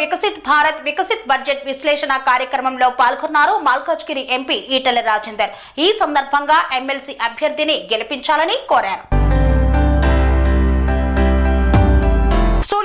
Viksit Bharat Viksit budget విశ్లేషణ కార్యక్రమంలో పాల్గొన్నారు మాల్కాజ్గిరి ఎంపీ ఈటెల రాజేందర్. ఈ సందర్భంగా ఎమ్మెల్సీ అభ్యర్థిని గెలిపించాలని కోరారు.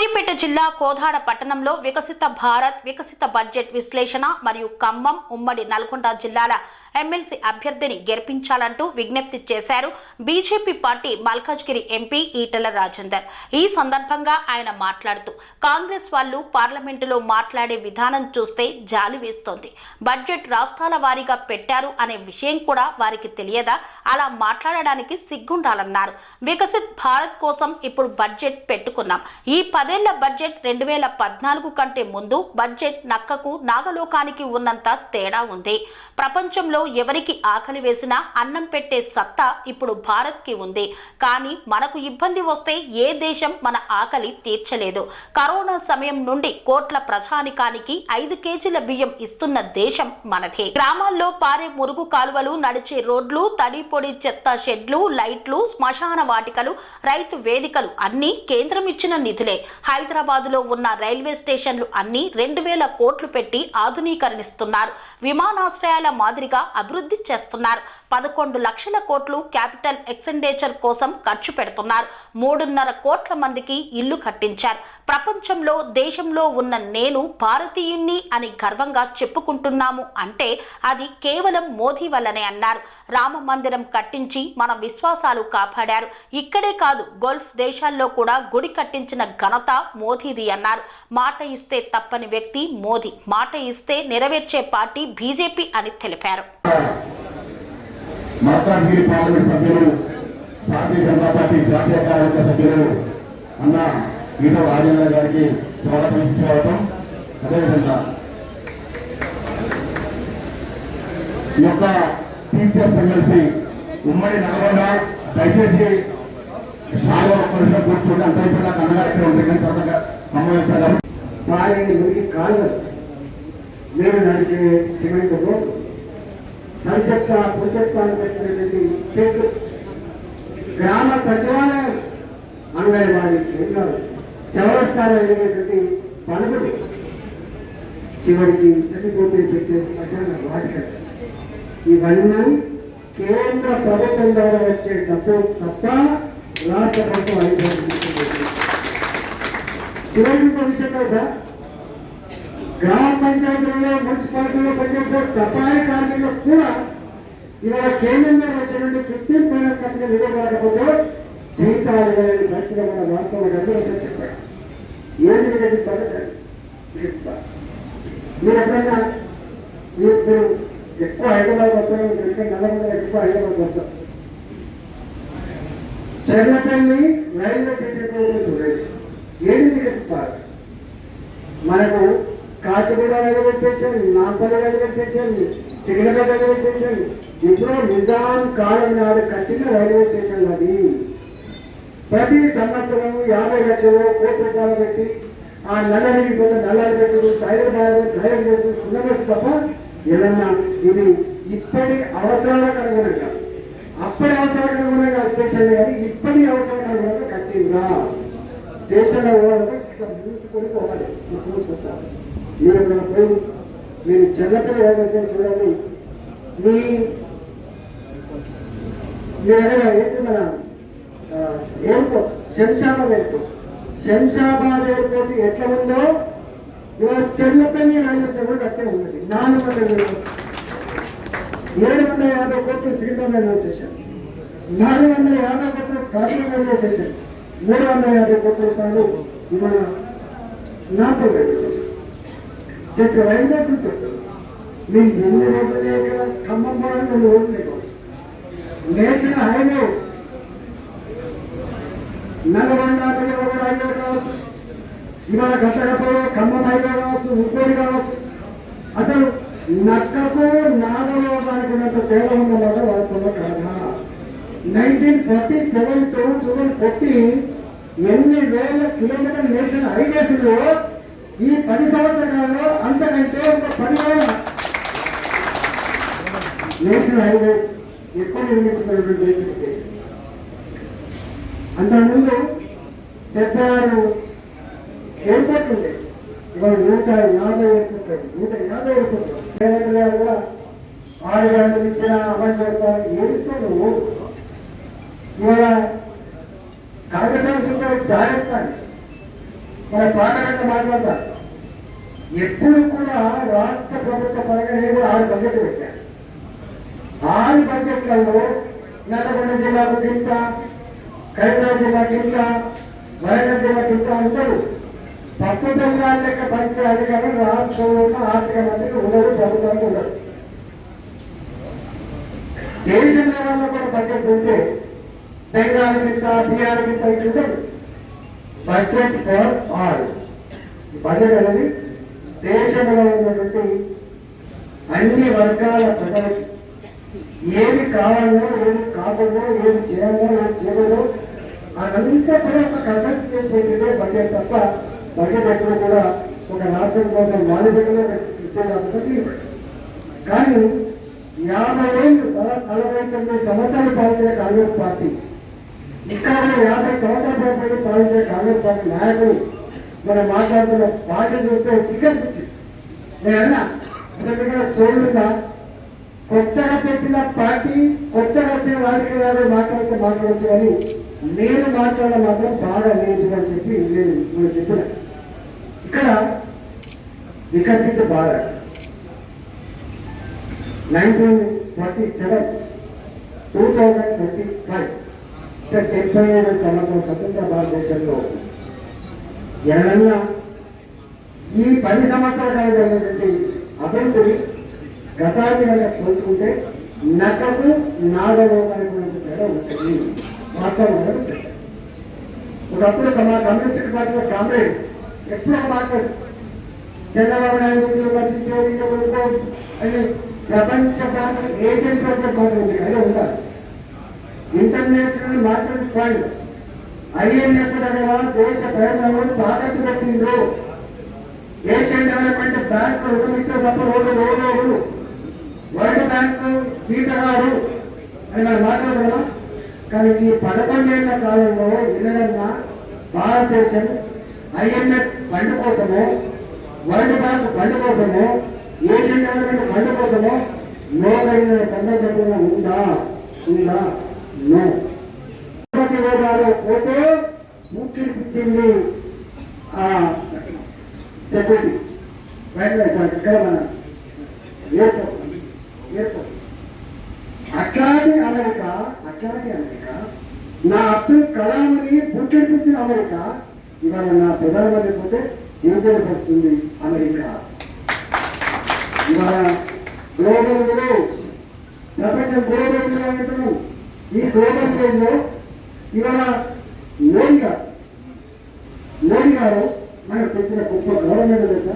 సూర్యాపేట జిల్లా కోదాడ పట్టణంలో వికసిత భారత్ వికసిత బడ్జెట్ విశ్లేషణ మరియు ఖమ్మం ఉమ్మడి నల్గొండ జిల్లాల ఎమ్మెల్సీ అభ్యర్థిని గెలిపించాలంటూ విజ్ఞప్తి చేశారు BJP party Malkajgiri MP Etela Rajender. ఈ సందర్భంగా ఆయన మాట్లాడుతూ కాంగ్రెస్ వాళ్ళు పార్లమెంటులో మాట్లాడే విధానం చూస్తే జాలి వేస్తోంది. బడ్జెట్ రాష్ట్రాల వారీగా పెట్టారు అనే విషయం కూడా వారికి తెలియదా? అలా మాట్లాడడానికి సిగ్గుండాలన్నారు. వికసిత్ భారత్ కోసం ఇప్పుడు బడ్జెట్ పెట్టుకున్నాం. ఈ పదేళ్ళ బడ్జెట్ రెండు వేల పద్నాలుగు కంటే ముందు బడ్జెట్ నక్కకు నాగలోకానికి ఉన్నంత తేడా ఉంది. ప్రపంచంలో ఎవరికి ఆకలి వేసినా అన్నం పెట్టే సత్తా ఇప్పుడు భారత్కి ఉంది. కానీ మనకు ఇబ్బంది వస్తే ఏ దేశం మన ఆకలి తీర్చలేదు. కరోనా సమయం నుండి కోట్ల ప్రజానికానికి ఐదు కేజీల బియ్యం ఇస్తున్న దేశం మనదే. గ్రామాల్లో పారే మురుగు కాలువలు నడిచే రోడ్లు తడి పొడి చెత్త షెడ్లు లైట్లు శ్మశాన వాటికలు రైతు వేదికలు అన్నీ కేంద్రం ఇచ్చిన నిధులే. హైదరాబాద్లో ఉన్న రైల్వే స్టేషన్లు అన్నీ రెండు వేల కోట్లు పెట్టి ఆధునీకరణిస్తున్నారు. విమానాశ్రయాల మాదిరిగా అభివృద్ధి చేస్తున్నారు. పదకొండు లక్షల కోట్లు క్యాపిటల్ ఎక్సెండేచర్ కోసం ఖర్చు పెడుతున్నారు. మూడున్నర కోట్ల మందికి ఇల్లు కట్టించారు. ప్రపంచంలో దేశంలో ఉన్న నేను భారతీయుణ్ణి అని గర్వంగా చెప్పుకుంటున్నాము అంటే అది కేవలం మోదీ వల్లనే అన్నారు. రామ మందిరం కట్టించి మన విశ్వాసాలు కాపాడారు. ఇక్కడే కాదు గల్ఫ్ దేశాల్లో కూడా గుడి కట్టించిన ఘనత మోదీది అన్నారు. మాట ఇస్తే తప్పని వ్యక్తి మోదీ. మాట ఇస్తే నెరవేర్చే పార్టీ బీజేపీ అని తెలిపారు. భారతీయ జనతా పార్టీ జాతీయ కార్యవర్గ సభ్యులు అన్న ఈటో రాజేంద్ర గారికి స్వాగతం స్వాగతం. అదేవిధంగా ఈ యొక్క టీచర్స్ ఎమ్మెల్సీ ఉమ్మడి నల్గొండ దయచేసి షాలో ఒక్క నిమిషం కూర్చోండి అంత అయిపోయినా అన్నగారు ఇక్కడ ఉంటుంది కానీ తర్వాత సంబంధించారు పారే మురికి కాలువలు మేము నడిచే సిమెంట్ రోడ్డు పరిచెత్త పుచెత్త అని చెప్పినటువంటి చెట్లు గ్రామ సచివాలయం అంగన్వాడీ కేంద్రాలు చౌరస్తాలు అనేటువంటి పలుకులు చివరికి చనిపోతే పెట్టేసి శ్మశాన వాటిక ఇవన్నీ కేంద్ర ప్రభుత్వం ద్వారా వచ్చే డబ్బు తప్ప రాష్ట్ర ప్రభుత్వం అనుభవించలేదు చివరికి ఇంకో విషయం తెలుసా? గ్రామ పంచాయతీలలో మున్సిపాలిటీలో పనిచేసే సఫాయి కార్మికులకు కూడా ఇవాళ కేంద్రంగా వచ్చినటువంటి ఫిఫ్టీన్ ఫైనాన్స్ కమిషన్ ఇవ్వకపోతే జీతాలు ఇవ్వాలని ఖర్చుగా మన రాష్ట్రంలో అందరూ వచ్చి చెప్పారు. ఏది వికసిత పథకం మీరు ఎప్పుడైనా మీరు ఎక్కువ హైదరాబాద్ వస్తారు ఎందుకంటే నల్లగొండ ఎక్కువ హైదరాబాద్ వస్తారు చెర్లపల్లి రైల్వే స్టేషన్ చూడండి. ఏది వికసిత మనకు Kacheguda railway station Nampally railway station Secunderabad railway station ఇప్పుడు నిజాం కాలం నాడు కట్టిన రైల్వే స్టేషన్ అది. ప్రతి సంవత్సరం యాభై లక్షలు కోటి రూపాయలు పెట్టి ఆ నల్లరికి కొంత నల్లాలు పెట్టి టైర్ బాగా తయారు చేసి తప్ప ఏదన్నా ఇది ఇప్పటి అవసరాలకు అనుగుణంగా అప్పటి అవసరాలకు అనుగుణంగా స్టేషన్ కానీ ఇప్పటి అవసరాలకు అనుగుణంగా కట్టిందా స్టేషన్ పోవాలంటే చూసుకొని పోవాలి. మీరు ఇక్కడ పోయి మీరు చెల్లపల్లి రైల్వే స్టేషన్ చూడండి. మీ మీ దగ్గర ఏంటి మన airport? Shamshabad airport. Shamshabad airport ఎట్లా ఉందో ఇవాళ చెల్లపల్లి రైల్వే స్టేషన్ అట్టే ఉన్నది. నాలుగు వందల ఏడు వందల యాభై కోట్లు సికింద్రాబాద్ రైల్వే స్టేషన్. నాలుగు వందల యాభై కోట్లు కాశ్మీర్ రైల్వే మూడు వందల యాభై కోట్ల రూపాయలు మన Nagpur railway station just railway గురించి మీరు ఎన్ని రోడ్లు లేవు ఇక్కడ ఖమ్మం పోవడానికి రెండు రోడ్లు లేవు. నేషనల్ హైవే నల్గొండ దగ్గర హైవే కావచ్చు ఇవాళ గట్టగట్టలో ఖమ్మం హైవే కావచ్చు ఉప్పేరు కావచ్చు. అసలు నక్కకు నాగలోకానికి ఉన్నంత తేడా ఉందన్నమాట వాస్తవంలో కాదా nineteen forty seven to two thousand fourteen ఎన్ని వేల కిలోమీటర్ నేషన్ హైవేస్ ఉన్నాయో ఈ పది సంవత్సరాల్లో అంతకంటే ఒక పదివేల నేషనల్ హైవేస్ ఎక్కువ నిర్మించినటువంటి దేశం దేశం? అంతకుముందు డెబ్బై ఆరు ఎయిర్పోర్ట్ ఉండేది ఇవాళ నూట యాభై వస్తుంటాయి నూట యాభై వస్తుంటాయి కూడా ఆరు గంటలు ఇచ్చిన అమలు చేస్తారు ఏడుస్తూ ఇవాళ కాంగ్రెస్ గురించి చాలేస్తాను మన పాటగంట మాట్లాడతాను ఎప్పుడు కూడా రాష్ట్ర ప్రభుత్వ పరంగా నేను కూడా ఆరు బడ్జెట్ పెట్టాను ఆరు బడ్జెట్లలో నల్లగొండ జిల్లాకు ఇంత కరీంనగర్ జిల్లాకి ఇంత వరంగల్ జిల్లాకి ఇంత ఉండదు పప్పు బెల్లాల లెక్క పంచే అధికారం రాష్ట్రంలో ఉన్న ఆర్థిక మంత్రి ఉండదు ప్రభుత్వానికి ఉండదు దేశం లెవెల్లో కూడా బడ్జెట్ ఉంటే బెంగాల్ కింద బీహార్ కింద ఇటు బడ్జెట్ ఫర్ ఆల్ ఈ బడ్జెట్ అనేది దేశంలో ఉన్నటువంటి అన్ని వర్గాల ప్రజలకి. ఏది కావాలో ఏది కాకుండా ఏది చేయాలో ఏది చేయదో అదంతా కూడా ఒక కసరత్తు చేసి పెట్టిందే బడ్జెట్ తప్ప బడ్జెట్ ఎప్పుడు కూడా ఒక రాష్ట్రం కోసం మాలిపెట్టలో ఇచ్చే అవసరం కానీ యాభై ఏళ్ళు నలభై తొమ్మిది సంవత్సరాలు పాలించిన కాంగ్రెస్ పార్టీ ఇక్కడ యాభై సంవత్సరాల పాటు పాలించిన కాంగ్రెస్ పార్టీ నాయకులు మనం మాట్లాడుతున్న భాష చూస్తే సిగ్గనిపించింది. నేను అన్నా అసలు ఇక్కడ కొత్తగా పెట్టిన పార్టీ కొత్తగా వచ్చిన రాజకీయాలు మాట్లాడితే మాట్లాడచ్చు కానీ నేను మాట్లాడడం మాత్రం బాగా లేదు అని చెప్పి నేను నేను చెప్పిన. ఇక్కడ వికసిత Bharat. Nineteen forty seven two thousand twenty five. అంటే డెబ్బై ఏడు సంవత్సరం స్వతంత్ర భారతదేశంలో. ఎవరన్నా ఈ పది సంవత్సరాల జరిగినటువంటి అభివృద్ధిని గతాన్ని కనుక పోల్చుకుంటే నకము నాగము అనేటువంటి తేడా ఉంటుంది వాస్తవం ఒకప్పుడు మా కమ్యూనిస్ట్ పార్టీలో కాంగ్రెస్ ఎప్పుడో మాట్లాడు చంద్రబాబు నాయుడు గురించి విమర్శించేది ఇంకా అని ప్రపంచ ప్రాంతం ఏజెంట్ వచ్చే మాట ఉంది కానీ ఉండాలి. ఇంటర్నేషనల్ మార్కెట్ ఫండ్ ఐఎంఎఫ్ దగ్గర దేశ ప్రయోజనాలను తాకట్టు పెట్టిండ్రు. ఏషియన్ డెవలప్మెంట్ బ్యాంక్ రుణమిస్తే తప్ప రోడ్డు రోలేరు వరల్డ్ బ్యాంక్ చీటగాడు అని మనం మాట్లాడుకున్నాం కానీ ఈ పదకొండేళ్ళ కాలంలో వినడన్నా భారతదేశం ఐఎంఎఫ్ ఫండ్ కోసము వరల్డ్ బ్యాంక్ ఫండ్ కోసము ఏషియన్ డెవలప్మెంట్ ఫండ్ కోసము లోకైన సందర్భంగా ఉందా? ఉందా? నో తిరుపతి హోదాలో పోతే ముఖ్యపించింది ఆ సెక్యూరిటీ ఇక్కడ మన ఎయిర్పోర్ట్ ఎయిర్పోర్ట్ అట్లాంటి అమెరికా అట్లాంటి అమెరికా నా అబ్దుల్ కలాంని పుట్టించిన అమెరికా ఇవాళ నా ప్రధానమంత్రి పోతే జీవితం పడుతుంది అమెరికా. ఇవాళ గ్లోబల్ విలేజ్ ప్రపంచం గ్లోబల్ విలేజ్ అంటున్నాం ఈ గ్లోబల్ విలేజ్ ఇవాళ మోడీ గారు మోడీ గారు మనకు తెచ్చిన గొప్ప గవర్నమెంట్ తెలుసా?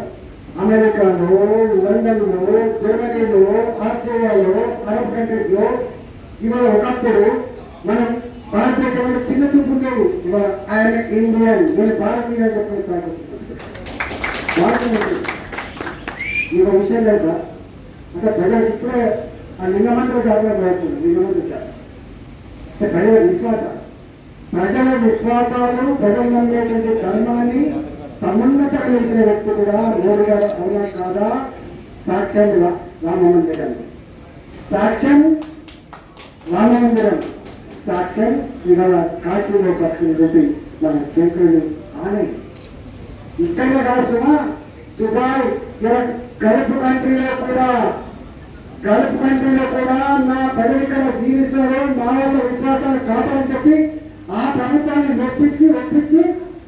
అమెరికాలో లండన్లో జర్మనీలో ఆస్ట్రేలియాలో అరబ్ కంట్రీస్లో ఇవాళ ఒకప్పుడు మనం భారతదేశంలో చిన్న చూపు ఉండేది. ఇవాళ ఆయన ఇండియన్ నేను భారతీయ చెప్పిన స్థాయికి వచ్చింది భారతీయుడు. ఈ విషయం తెలుసా? అసలు ప్రజలు ఇప్పుడే ఆ లింగమంత్ర జాతర ప్రయత్నం లింగమంత్ర జాతర ప్రజల విశ్వాసం. ప్రజల విశ్వాసాలు ప్రజలు నమ్మేటువంటి ధర్మాన్ని సమున్నత కలిగిన వ్యక్తి కూడా మోడీ అవునా కాదా? సాక్ష్యం రా- రామ సాక్ష్యం రామ మందిరం సాక్ష్యం ఇవాళ కాశీలో కట్టినటువంటి మన శంకరుడు ఆనే. ఇక్కడ కాల్సిన దుబాయ్ గల్ఫ్ కంట్రీలో కూడా గల్ఫ్ కంట్రీలో కూడా నా ప్రజలు ఇక్కడ జీవిస్తున్నారు మా వాళ్ళ విశ్వాసాన్ని కాపాడని చెప్పి ఆ ప్రభుత్వాన్ని నొప్పించి ఒప్పించి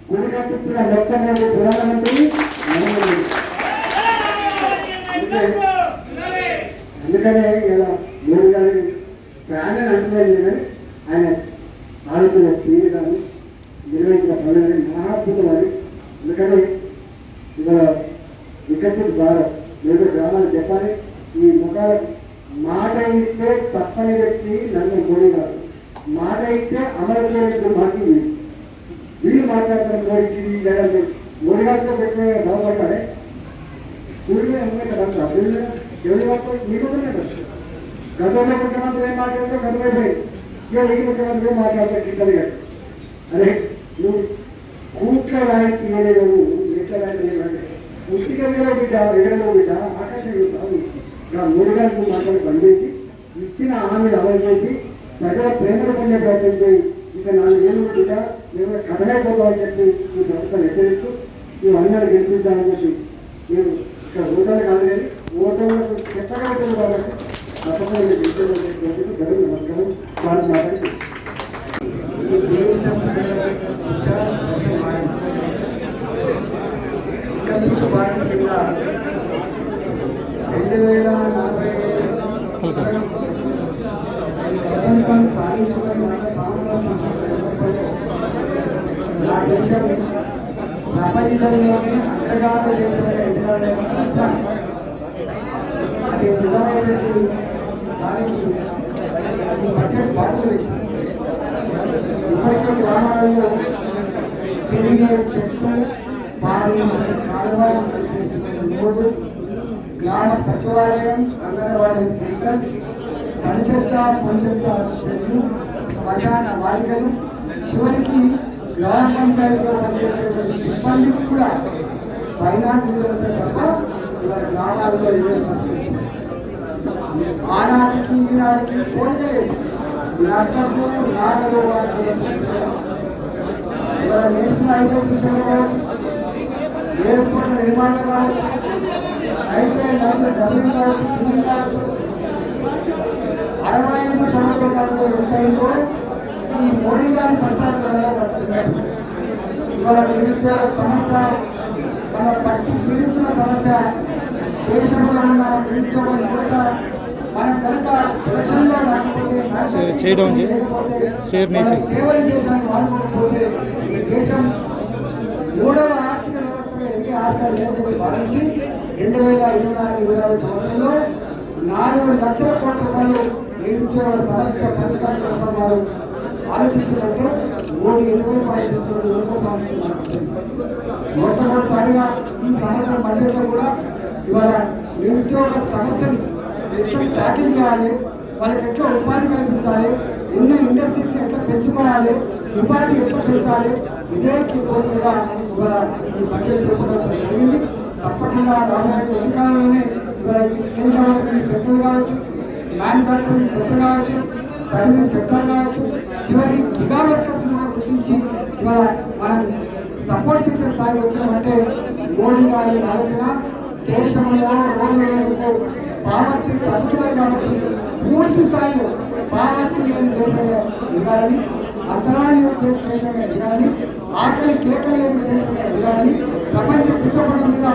గుడి కట్టించిన మొట్టమొదటి ప్రధానమంత్రి. అందుకనే ఇలా మోడీ గారి ఫ్యాన్ అంటలేదు కానీ ఆయన ఆలోచన తీరు కానీ నిర్వహించిన పనులు కానీ మహాద్భుతం అని అందుకని ఇవాళ వికసిత్ భారత్ లేదు గ్రామాలు చెప్పాలి. ఈ ముఖాల మాట ఇస్తే తప్పని వ్యక్తి నన్ను మోడీ గారు మాట ఇస్తే అమలు చేయడం మాకు వీళ్ళు మాట్లాడతారు మోడీకి లేదా మోడీ గారితో పెట్టిన బాగుపడ్డారే సూర్యుడు ఉన్నాయి కదా సూర్యుడు ఎవరి వరకు మీకు ఉన్నాయి కదా. గతంలో ముఖ్యమంత్రి ఏం మాట్లాడితే గతమైపోయి ఇక ఈ ముఖ్యమంత్రి ఏం మాట్లాడితే కిందది గారు అరే నువ్వు కూట్ల రాయి తీయలేవు ఎట్ల రాయి తీయాలంటే పుష్టిక మీద బిడ్డ ఎగరలో బిడ్డ ఆకాశం ఇంకా మూడు గంటలు మాత్రం పనిచేసి ఇచ్చిన హామీలు అమలు చేసి ప్రజల ప్రేమను పొందే ప్రయత్నం చేయి. ఇక నాలుగేళ్ళు కూడా మేము కథలైపోతామని చెప్పి ఈ ప్రభుత్వం హెచ్చరిస్తూ ఈ అందరూ గెలిపిద్దామని చెప్పి మేము ఇక్కడ ఓటర్లు కాదు కానీ ఓటర్లకు చెత్తగా ఉంటుంది కాబట్టి తప్పకుండా గెలిచేటువంటి జరుగు నమస్కారం. వారికి మాట్లాడి ఈ కింద రెండు వేల నలభై స్వతంత్రం సాధించుకుని మన సంవత్సరం సంవత్సరంలో నా దేశం ప్రపంచంలోనే అగ్రజాత దేశంగా ఎదగాలని అది నిజమైనటువంటి దానికి ఈ బడ్జెట్ బాటలు వేసింది ఇప్పటికే గ్రామాలలో పెరిగే చెట్లు పారి కాలువ రోజు గ్రామ సచివాలయం అంగన్వాడీ సెంటర్ తడి చెత్త పొడి షెడ్లు శ్మశాన బాలికలు చివరికి గ్రామ పంచాయతీలో పనిచేసేటువంటి సిబ్బంది కూడా ఫైనాన్స్ నిధులతో తప్ప ఇవాళ గ్రామాల్లో ఇరవై ఆనాటికి ఈనాటికి పోలేదు నట్టకు నాటలు ఇవాళ నేషనల్ హైవేస్ విషయంలో కావచ్చు ఎయిర్పోర్ట్ల నిర్మాణం కావచ్చు. రైల్వే లైన్ల డబ్బింగ్ కావచ్చు ఫిల్లింగ్ కావచ్చు. అరవై ఐదు సంవత్సరాలు ఉంటాయిందో ఈ మోడీ గారి పరిసరాలలో పడుతున్నారు ఇవాళ నిరుద్యోగ సమస్య మన పట్టి పీడిస్తున్న సమస్య దేశంలో ఉన్న నిరుద్యోగ యువత మనం కనుక షేర్ చేయడం. సేవల దేశాన్ని వాడుకోకపోతే ఈ దేశం మూడవ ఆర్థిక వ్యవస్థలో భావించి రెండు వేల ఇరవై నాలుగు ఇరవై ఆరు సంవత్సరంలో నాలుగు లక్షల కోట్ల రూపాయలు నిరుద్యోగ సమస్య పరిష్కారం కోసం వారు ఆలోచించారంటే మూడు ఎనభై పాయింట్ మొట్టమొదటిసారిగా ఈ సంవత్సరం బడ్జెట్లో కూడా ఇవాళ నిరుద్యోగ సమస్యని ఎట్లా ట్యాకిల్ చేయాలి వాళ్ళకి ఎట్లా ఉపాధి కల్పించాలి ఉన్న ఇండస్ట్రీస్ని ఎట్లా పెంచుకోవాలి ఉపాధి ఎట్లా పెంచాలి ఇదే కీపోగా ఇవాళ ఈ బడ్జెట్ రూపకల్పన జరిగింది. తప్పకుండా రాబోయే కొద్ది ఇవాళ ఈ స్కిల్ డెవలప్మెంట్ సెక్టర్ కావచ్చు మ్యానుఫ్యాక్చరింగ్ సెక్టర్ కావచ్చు సర్వీస్ సెక్టర్ కావచ్చు చివరి గిగా వర్కర్స్ గురించి ఇవాళ మనం సపోర్ట్ చేసే స్థాయికి వచ్చామంటే మోడీ గారి ఆలోచన దేశంలో రోజులకు పావర్టీ తగ్గుతున్నాయి కాబట్టి పూర్తి స్థాయిలో పావర్టీ లేని దేశంలో ఇవ్వాలని అంతరాన్ని దేశంగా ఎదగాలని ఆకలి కేకలు లేని దేశంగా ఎదగాలని ప్రపంచ చిత్రపటం మీద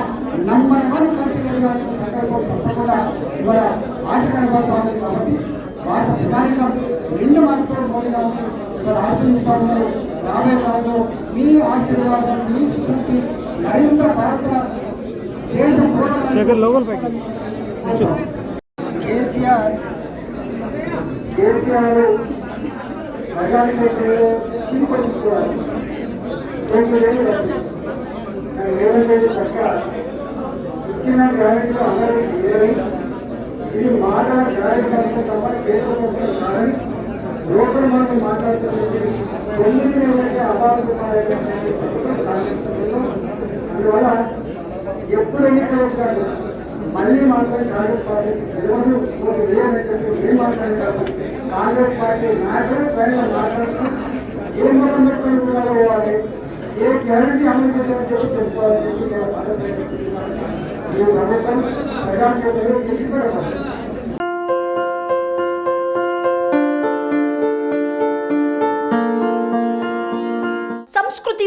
నంబర్ వన్ కంట్రీ ఎదగాలని సంకల్పం తప్పకుండా ఇవాళ ఆశ కనబడతా ఉంది కాబట్టి భారత ప్రజానికం నిండు మనతో మోడీ గారిని ఇవాళ ఆశ్రయిస్తా ఉన్నారు రాబోయే కాలంలో మీ ఆశీర్వాదం మీ స్ఫూర్తి మరింత భారత దేశం కూర్చో. కేసీఆర్ కేసీఆర్ ప్రజాక్షేత్రంలో చీకొట్టించుకోవాలి తొమ్మిదేళ్ళు పట్టింది. కానీ రేవంత్ రెడ్డి సర్కార్ ఇచ్చిన గ్యారెంటీలో అమలు చేయని ఇది మాటల గ్యారెంటీ అంటే తప్ప చేతులు కాదని లోపల మనం మాట్లాడుతున్నది తొమ్మిది నెలలకే అబాసు మారేటటువంటి ప్రభుత్వం కాంగ్రెస్ అందువల్ల ఎప్పుడు ఎన్నికలు వచ్చినప్పుడు మళ్ళీ మాత్రం కాంగ్రెస్ పార్టీ గెలవదు ఒక వేయాలని చెప్పి మేము మాట్లాడతాము కాంగ్రెస్ పార్టీ నాయకులు స్వయంగా మాట్లాడుతూ ఏ ముఖం పెట్టుకుని కూడా పోవాలి ఏ గ్యారంటీ అమలు చేశారని చెప్పి చెప్పుకోవాలని చెప్పి నేను బాధపడుతున్నాను ఈ ప్రభుత్వం ప్రజాక్షేత్రంలో తీసుకురావాలి సంస్కృతి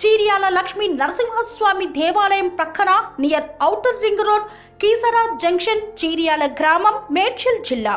చీరియాల లక్ష్మీ నరసింహస్వామి దేవాలయం ప్రక్కన near outer ring road Keesara junction Cheeriyal గ్రామం మేడ్చల్ జిల్లా.